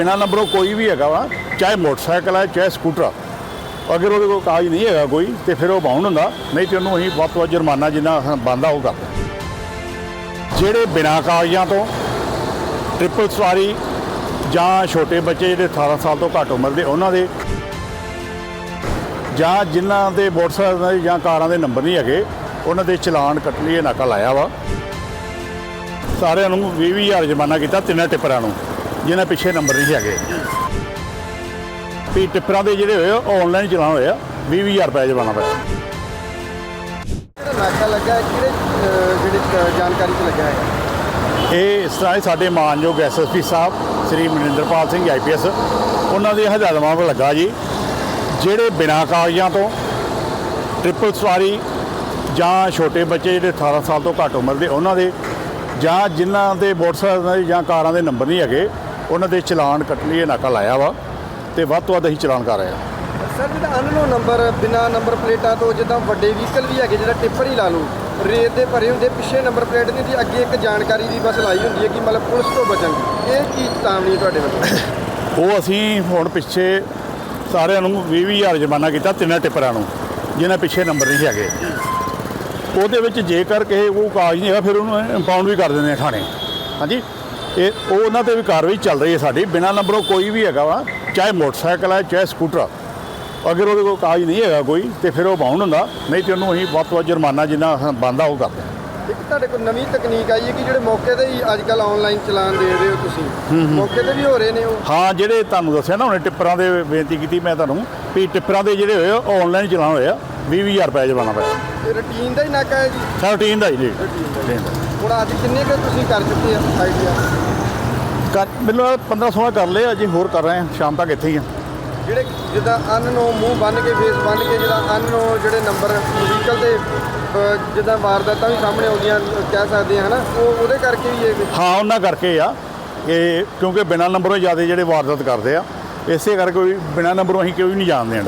ਬਿਨਾ ਨੰਬਰੋਂ ਕੋਈ ਵੀ ਹੈਗਾ ਵਾ, ਚਾਹੇ ਮੋਟਰਸਾਈਕਲ ਹੈ ਚਾਹੇ ਸਕੂਟਰ ਆ, ਅਗਰ ਉਹਦੇ ਕੋਲ ਕਾਗਜ਼ ਨਹੀਂ ਹੈਗਾ ਕੋਈ, ਤੇ ਫਿਰ ਉਹ ਬਾਉਂਡ ਹੁੰਦਾ, ਨਹੀਂ ਤੇ ਉਹਨੂੰ ਅਸੀਂ ਵੱਧ ਤੋਂ ਵੱਧ ਜੁਰਮਾਨਾ ਜਿੰਨਾ ਬੰਦਾ ਉਹ ਕਰਦੇ ਜਿਹੜੇ ਬਿਨਾ ਕਾਗਜ਼ਾਂ ਤੋਂ ਟ੍ਰਿਪਲ ਸਵਾਰੀ ਜਾਂ ਛੋਟੇ ਬੱਚੇ ਜਿਹੜੇ 18 ਸਾਲ ਤੋਂ ਘੱਟ ਉਮਰ ਦੇ, ਉਹਨਾਂ ਦੇ ਜਾਂ ਜਿਨ੍ਹਾਂ ਦੇ ਮੋਟਰਸਾਈਕਲ ਜਾਂ ਕਾਰਾਂ ਦੇ ਨੰਬਰ ਨਹੀਂ ਹੈਗੇ, ਉਹਨਾਂ ਦੇ ਚਲਾਨ ਕੱਟ ਲਈ ਇਹ ਨਾਕਾ ਲਾਇਆ ਵਾ। ਸਾਰਿਆਂ ਨੂੰ 20 ਹਜ਼ਾਰ ਜੁਰਮਾਨਾ ਕੀਤਾ ਤਿੰਨਾਂ ਟਿੱਪਰਾਂ ਨੂੰ। ਜਿਨ੍ਹਾਂ ਪਿੱਛੇ ਨੰਬਰ ਨਹੀਂ ਹੈਗੇ। ਵੀ ਟਿੱਪਰਾਂ ਦੇ ਜਿਹੜੇ ਹੋਏ ਉਹ ਆਨਲਾਈਨ ਚਲਾਨ ਹੋਏ ਆ 20 ਹਜ਼ਾਰ ਰੁਪਏ ਜੁਰਮਾਨਾ ਪਿਆ। ਜਿਹੜਾ ਨਾਕਾ ਲੱਗਾ ਕਿਹੜੇ ਜਿਹੜੀ ਜਾਣਕਾਰੀ 'ਚ ਲੱਗਾ ਹੈ? ਇਹ ਇਸ ਤਰ੍ਹਾਂ ਸਾਡੇ ਮਾਨਯੋਗ ਐਸਐਸਪੀ ਸਾਹਿਬ ਸ੍ਰੀ ਮਨਿੰਦਰਪਾਲ ਸਿੰਘ ਆਈਪੀਐਸ ਉਹਨਾਂ ਦੇ ਹਦਾਇਤਾਂ ਵੱਲ ਲੱਗਾ ਜੀ। ਜਿਹੜੇ ਬਿਨਾਂ ਕਾਗਜ਼ਾਂ ਤੋਂ ਟ੍ਰਿਪਲ ਸਵਾਰੀ ਜਾਂ ਛੋਟੇ ਬੱਚੇ ਜਿਹੜੇ 18 ਸਾਲ ਤੋਂ ਘੱਟ ਉਮਰ ਦੇ ਉਹਨਾਂ ਦੇ ਜਾਂ ਜਿਨ੍ਹਾਂ ਦੇ ਮੋਟਰਸਾਈਕਲ ਜਾਂ ਕਾਰਾਂ ਦੇ ਨੰਬਰ ਨਹੀਂ ਹੈਗੇ ਉਹਨਾਂ ਦੇ ਚਲਾਨ ਕੱਟ ਲਈ ਨਾਕਾ ਲਾਇਆ ਵਾ ਤੇ ਵੱਧ ਤੋਂ ਵੱਧ ਅਸੀਂ ਚਲਾਨ ਕਰ ਰਹੇ ਹਾਂ। ਸਰ ਜਿਹੜਾ ਅਨਨੋ ਨੰਬਰ ਬਿਨਾ ਨੰਬਰ ਪਲੇਟਾਂ ਤੋਂ ਜਿੱਦਾਂ ਵੱਡੇ ਵਹੀਕਲ ਵੀ ਹੈਗੇ ਜਿਹੜਾ ਟਿੱਪਰ ਹੀ ਲਾ ਲਓ ਰੇਤ ਦੇ ਭਰੇ ਹੁੰਦੇ ਪਿੱਛੇ ਨੰਬਰ ਪਲੇਟ ਨਹੀਂ ਹੁੰਦੀ ਅੱਗੇ ਇੱਕ ਜਾਣਕਾਰੀ ਦੀ ਬਸ ਲਾਈ ਹੁੰਦੀ ਹੈ ਕਿ ਮਤਲਬ ਪੁਲਿਸ ਤੋਂ ਬਚਣ ਦੀ। ਇਹ ਕੀ ਚੇਤਾਵਨੀ ਹੈ ਤੁਹਾਡੇ ਵੱਲੋਂ? ਉਹ ਅਸੀਂ ਹੁਣ ਪਿੱਛੇ ਸਾਰਿਆਂ ਨੂੰ 20 ਹਜ਼ਾਰ ਜੁਰਮਾਨਾ ਕੀਤਾ ਤਿੰਨਾਂ ਟਿੱਪਰਾਂ ਨੂੰ ਜਿਨ੍ਹਾਂ ਪਿੱਛੇ ਨੰਬਰ ਨਹੀਂ ਹੈਗੇ। ਉਹਦੇ ਵਿੱਚ ਜੇਕਰ ਕਿਸੇ ਉਹ ਕਾਗਜ਼ ਨਹੀਂ ਹੈਗਾ ਫਿਰ ਉਹਨੂੰ ਇੰਪਾਊਂਡ ਵੀ ਕਰ ਦਿੰਦੇ ਆ ਥਾਣੇ। ਹਾਂਜੀ? ਇਹ ਉਹ ਉਹਨਾਂ ਤੇ ਵੀ ਕਾਰਵਾਈ ਚੱਲ ਰਹੀ ਹੈ ਸਾਡੀ। ਬਿਨਾਂ ਨੰਬਰੋਂ ਕੋਈ ਵੀ ਹੈਗਾ ਵਾ ਚਾਹੇ ਮੋਟਰਸਾਈਕਲ ਹੈ ਚਾਹੇ ਸਕੂਟਰ ਅਗਰ ਉਹਦੇ ਕੋਲ ਕਾਗਜ਼ ਨਹੀਂ ਹੈਗਾ ਕੋਈ ਤੇ ਫਿਰ ਉਹ ਬਾਉਂਡ ਹੁੰਦਾ। ਨਹੀਂ ਤੇ ਉਹਨੂੰ ਅਸੀਂ ਵੱਧ ਤੋਂ ਵੱਧ ਜੁਰਮਾਨਾ ਜਿੰਨਾ ਬੰਦਾ ਉਹ ਕਰਦੇ ਹਾਂ। ਇੱਕ ਤੁਹਾਡੇ ਕੋਲ ਨਵੀਂ ਤਕਨੀਕ ਆਈ ਹੈ ਕਿ ਜਿਹੜੇ ਮੌਕੇ ਤੇ ਹੀ ਅੱਜ ਕੱਲ ਆਨਲਾਈਨ ਚਲਾਨ ਦੇ ਰਹੇ ਹੋ ਤੁਸੀਂ? ਮੌਕੇ ਤੇ ਵੀ ਹੋ ਰਹੇ ਨੇ ਉਹ? ਹਾਂ ਜਿਹੜੇ ਤੁਹਾਨੂੰ ਦੱਸਿਆ ਨਾ ਹੁਣੇ ਟਿੱਪਰਾਂ ਦੇ ਬੇਨਤੀ ਕੀਤੀ ਮੈਂ ਤੁਹਾਨੂੰ ਵੀ ਟਿੱਪਰਾਂ ਦੇ ਜਿਹੜੇ ਹੋਏ ਆ, ਆਨਲਾਈਨ ਚਲਾਨ ਹੋਏ ਆ। 20 ਹਜ਼ਾਰ ਰੁਪਏ ਜੁਰਮਾਨਾ ਪਿਆ ਇਹ ਰੂਟੀਨ ਦਾ ਹੀ ਨਾਕਾ ਹੈ ਜੀ? 13 ਦਾ ਹੀ ਜੀ। ਰੂਟੀਨ ਦਾ ਹੁਣ ਅੱਜ ਕਿੰਨੇ ਕੁ ਤੁਸੀਂ ਕਰ ਚੁੱਕੇ ਆ ਆਈਡੀਆ ਕਰ ਮੈਨੂੰ 15 16 ਕਰ ਲਏ ਅਜੇ ਹੋਰ ਕਰ ਰਹੇ ਹਾਂ ਸ਼ਾਮ ਤੱਕ ਇੱਥੇ ਹੀ ਆ ਜਿਹੜੇ ਜਿੱਦਾਂ ਅੰਨ ਨੂੰ ਮੂੰਹ ਬੰਨ ਕੇ ਫੇਸ ਬੰਨ ਕੇ ਜਿਹੜਾ ਅੰਨ ਨੂੰ ਜਿਹੜੇ ਨੰਬਰ ਵਹੀਕਲ ਦੇ ਅਹ, ਜਿੱਦਾਂ ਵਾਰਦਾਤਾਂ ਵੀ ਸਾਹਮਣੇ ਆਉਂਦੀਆਂ ਅਹ, ਕਹਿ ਸਕਦੇ ਆ ਹਨਾ? ਉਹ ਉਹਦੇ ਕਰਕੇ ਵੀ ਇਹ ਹਾਂ ਉਹਨਾਂ ਕਰਕੇ ਆ। ਕਿ ਕਿਉਂਕਿ ਬਿਨਾਂ ਨੰਬਰੋਂ ਜ਼ਿਆਦਾ ਜਿਹੜੇ ਵਾਰਦਾਤ ਕਰਦੇ ਆ ਇਸੇ ਕਰਕੇ ਕੋਈ ਬਿਨਾਂ ਨੰਬਰੋਂ ਅਸੀਂ ਕੋਈ ਨਹੀਂ ਜਾਣਦੇ ਆਂ